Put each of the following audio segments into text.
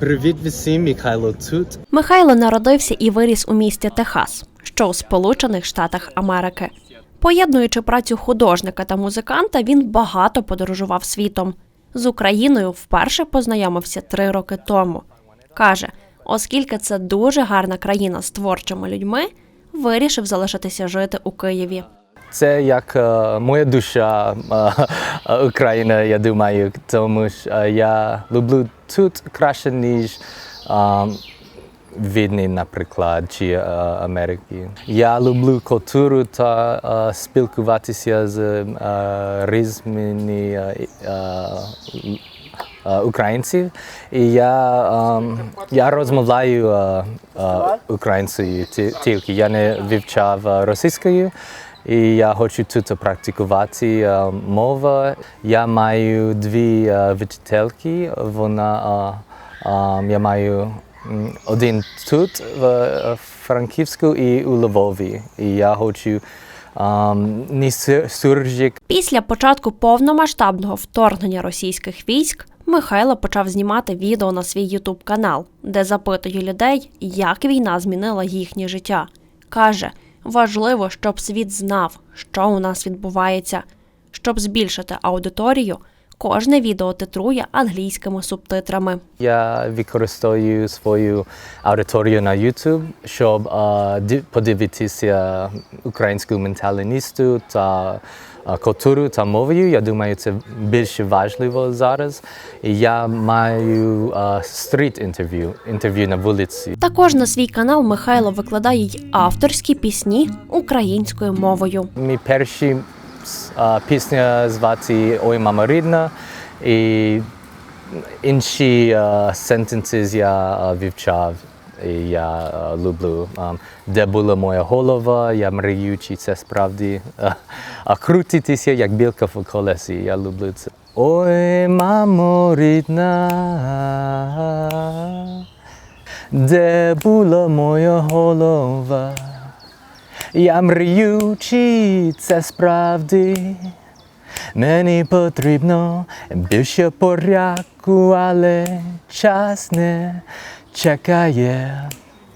Привіт всім, Михайло тут. Михайло народився і виріс у місті Техас, що у Сполучених Штатах Америки. Поєднуючи працю художника та музиканта, він багато подорожував світом. З Україною вперше познайомився три роки тому. Каже, оскільки це дуже гарна країна з творчими людьми, вирішив залишитися жити у Києві. Це як е, моя душа е, Україна, я думаю, тому що я люблю тут краще, ніж Відні, наприклад, чи Америки. Я люблю культуру та спілкуватися з різними українців. І я, я розмовляю українською ті- тільки. Я не вивчав російською. І я хочу тут практикувати е, мову. Я маю дві е, вчительки. Вона е, я маю один тут в Франківську і у Львові. І я хочу не Після початку повномасштабного вторгнення російських військ Михайло почав знімати відео на свій Ютуб канал, де запитує людей, як війна змінила їхнє життя. Каже, важливо, щоб світ знав, що у нас відбувається. Щоб збільшити аудиторію, кожне відео титрує англійськими субтитрами. Я використовую свою аудиторію на YouTube, щоб ди- подивитися українську менталісту та культуру та мовою. Я думаю, це більше важливо зараз. І я маю стріт інтерв'ю, інтерв'ю на вулиці. Також на свій канал Михайло викладає й авторські пісні українською мовою. Мій перші е, пісня звати Ой, мама рідна. І інші sentences я вивчав. І я люблю, де була моя голова, я мрію, чи це справді а крутитися, як білка в колесі. Я люблю це. Ой, мамо рідна, де була моя голова? Я мрію, чи це справді. Мені потрібно більше порядку, але час не чекає.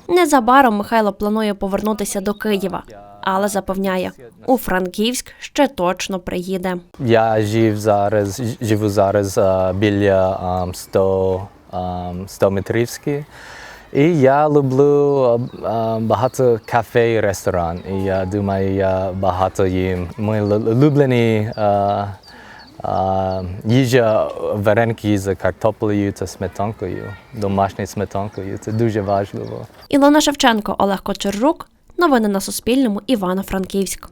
Незабаром Михайло планує повернутися до Києва, але запевняє, у Франківськ ще точно приїде. Я жив зараз, живу зараз біля ам, 100, 100 метрівські. І я люблю багато кафе і ресторан. І я думаю, я багато їм. Мої лю- улюблені їжа вареники з картоплею та сметанкою, домашньою сметанкою. Це дуже важливо. Ілона Шевченко, Олег Кочержук. Новини на Суспільному. Івано-Франківськ.